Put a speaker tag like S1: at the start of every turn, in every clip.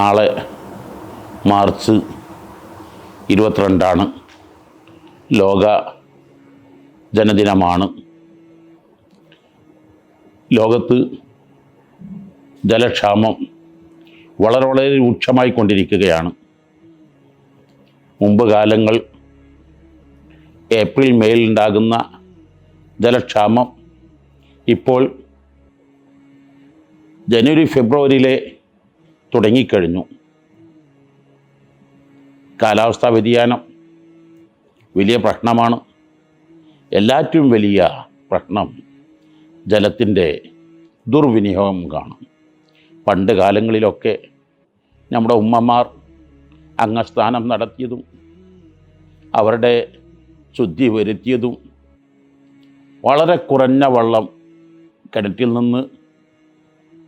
S1: നാളെ മാർച്ച് ഇരുപത്തിരണ്ടാണ്. ലോക ജനദിനമാണ്. ലോകത്ത് ജലക്ഷാമം വളരെ വളരെ രൂക്ഷമായി കൊണ്ടിരിക്കുകയാണ്. മുമ്പ് കാലങ്ങൾ ഏപ്രിൽ മേയിൽ ഉണ്ടാകുന്ന ജലക്ഷാമം ഇപ്പോൾ ജനുവരി ഫെബ്രുവരിയിലെ തുടങ്ങിക്കഴിഞ്ഞു. കാലാവസ്ഥാ വ്യതിയാനം വലിയ പ്രശ്നമാണ്. എല്ലാറ്റും വലിയ പ്രശ്നം ജലത്തിന്റെ ദുർവിനിയോഗം കാണും. പണ്ട് കാലങ്ങളിലൊക്കെ നമ്മുടെ ഉമ്മമാർ അംഗസ്ഥാനം നടത്തിയതും അവരുടെ ശുദ്ധി വരുത്തിയതും വളരെ കുറഞ്ഞ വെള്ളം കിണറ്റിൽ നിന്ന്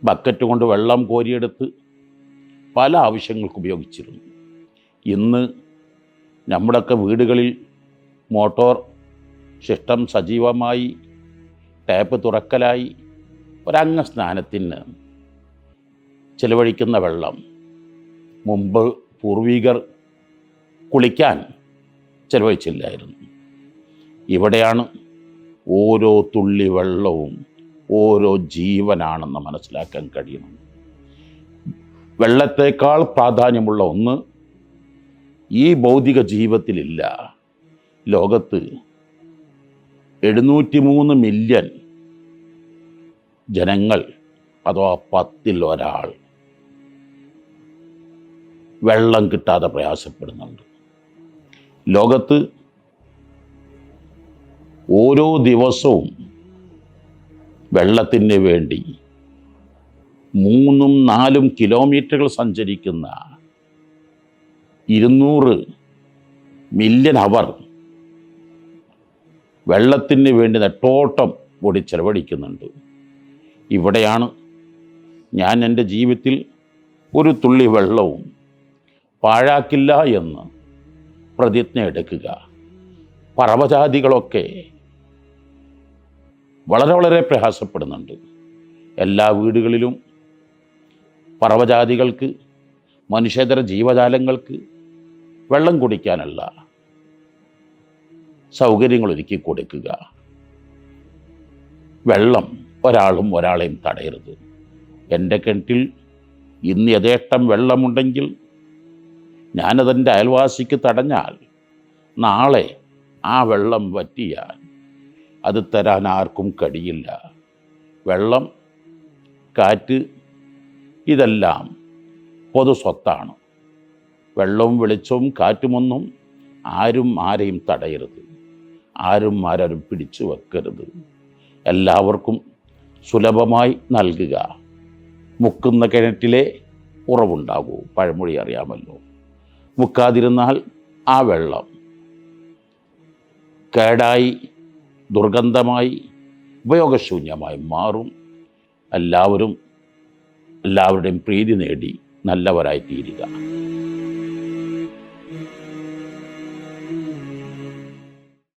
S1: ബക്കറ്റ് കൊണ്ട് വെള്ളം കോരിയെടുത്ത് പല ആവശ്യങ്ങൾക്ക് ഉപയോഗിച്ചിരുന്നു. ഇന്ന് നമ്മുടെയൊക്കെ വീടുകളിൽ മോട്ടോർ സിസ്റ്റം സജീവമായി ടാപ്പ് തുറക്കലായി ഒരംഗ സ്നാനത്തിന് ചിലവഴിക്കുന്ന വെള്ളം മുമ്പ് പൂർവികർ കുളിക്കാൻ ചിലവഴിച്ചില്ലായിരുന്നു. ഇവിടെയാണ് ഓരോ തുള്ളി വെള്ളവും ഓരോ ജീവനാണെന്ന് മനസ്സിലാക്കാൻ കഴിയണം വെള്ളത്തേക്കാൾ പ്രാധാന്യമുള്ള ഒന്ന് ഈ ഭൗതിക ജീവിതത്തിലില്ല. ലോകത്ത് എഴുന്നൂറ്റി മൂന്ന് മില്യൺ ജനങ്ങൾ അഥവാ പത്തിൽ ഒരാൾ വെള്ളം കിട്ടാതെ പ്രയാസപ്പെടുന്നുണ്ട്. ലോകത്ത് ഓരോ ദിവസവും വെള്ളത്തിന് വേണ്ടി മൂന്നും നാലും കിലോമീറ്ററുകൾ സഞ്ചരിക്കുന്ന ഇരുന്നൂറ് മില്യൺ അവർ വെള്ളത്തിന് വേണ്ടി നെട്ടോട്ടം കൂടി ചെലവഴിക്കുന്നുണ്ട്. ഇവിടെയാണ് ഞാൻ എന്റെ ജീവിതത്തിൽ ഒരു തുള്ളി വെള്ളവും പാഴാക്കില്ല എന്ന് പ്രതിജ്ഞ എടുക്കുക. പർവജാതികളൊക്കെ വളരെ വളരെ പ്രയാസപ്പെടുന്നുണ്ട്. എല്ലാ വീടുകളിലും പർവജാതികൾക്ക് മനുഷ്യതര ജീവജാലങ്ങൾക്ക് വെള്ളം കുടിക്കാനുള്ള സൗകര്യങ്ങൾ ഒരുക്കി കൊടുക്കുക. വെള്ളം ഒരാളും ഒരാളെയും തടയരുത്. എന്റെ കിണറ്റിൽ ഇന്ന് യഥേഷ്ടം വെള്ളമുണ്ടെങ്കിൽ ഞാനതെന്റെ അയൽവാസിക്ക് തടഞ്ഞാൽ നാളെ ആ വെള്ളം വറ്റിയാൽ അത് തരാൻ ആർക്കും കഴിയില്ല വെള്ളം കാറ്റ് ഇതെല്ലാം പൊതു സ്വത്താണ്. വെള്ളവും വെളിച്ചവും കാറ്റുമൊന്നും ആരും ആരെയും തടയരുത്. ആരും ആരും പിടിച്ചു വെക്കരുത്. എല്ലാവർക്കും സുലഭമായി നൽകുക. മുക്കുന്ന കിണറ്റിലെ ഉറവുണ്ടാകൂ. പഴമൊഴി അറിയാമല്ലോ. മുക്കാതിരുന്നാൽ ആ വെള്ളം കേടായി ദുർഗന്ധമായി ഉപയോഗശൂന്യമായി മാറും. എല്ലാവരും എല്ലാവരുടെയും പ്രീതി നേടി നല്ലവരായി തീരുക